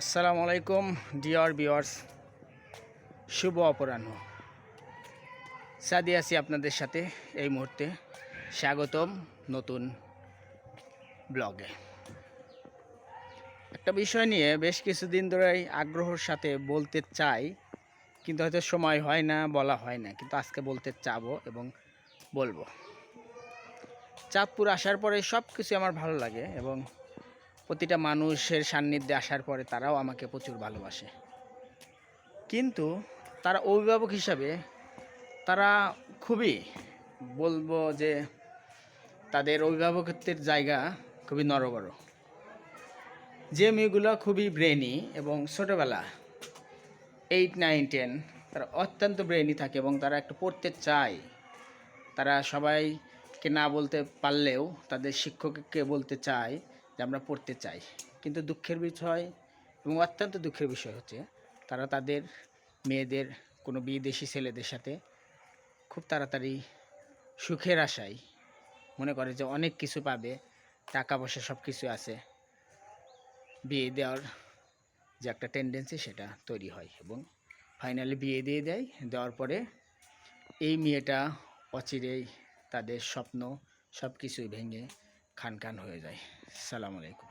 আসসালামু আলাইকুম, ডিয়ার বিয়ার্স শুভ অপরাহ্ন। সাদি আছি আপনাদের সাথে এই মুহূর্তে। স্বাগতম নতুন ব্লগে। একটা বিষয় নিয়ে বেশ কিছুদিন ধরেই আগ্রহের সাথে বলতে চাই, কিন্তু হয়তো সময় হয় না, বলা হয় না, কিন্তু আজকে বলতে চাবো এবং বলব। চাঁদপুর আসার পরে সব কিছু আমার ভালো লাগে এবং প্রতিটা মানুষের সান্নিধ্যে আসার পরে তারাও আমাকে প্রচুর ভালোবাসে। কিন্তু তারা অভিভাবক হিসাবে তারা খুবই বলব যে তাদের অভিভাবকত্বের জায়গা খুবই নরবর। যে মেয়েগুলো খুবই ব্রেনি এবং ছোটোবেলা এইট নাইন টেন তারা অত্যন্ত ব্রেনি থাকে এবং তারা একটু পড়তে চায়। তারা সবাইকে না বলতে পারলেও তাদের শিক্ষককে বলতে চায়। যে আমরা পড়তে চাই। কিন্তু দুঃখের বিষয় এবং অত্যন্ত দুঃখের বিষয় হচ্ছে, তারা তাদের মেয়েদের কোনো বিদেশি ছেলেদের সাথে খুব তাড়াতাড়ি সুখের আশায় মনে করে যে অনেক কিছু পাবে, টাকা পয়সা সব কিছু আছে। বিয়ে দেওয়ার যে একটা টেন্ডেন্সি সেটা তৈরি হয় এবং ফাইনালি বিয়ে দিয়ে দেয়। দেওয়ার পরে এই মেয়েটা অচিরেই তাদের স্বপ্ন সব কিছুই ভেঙে খান খান হয়ে যায়। সালাম আলাইকুম।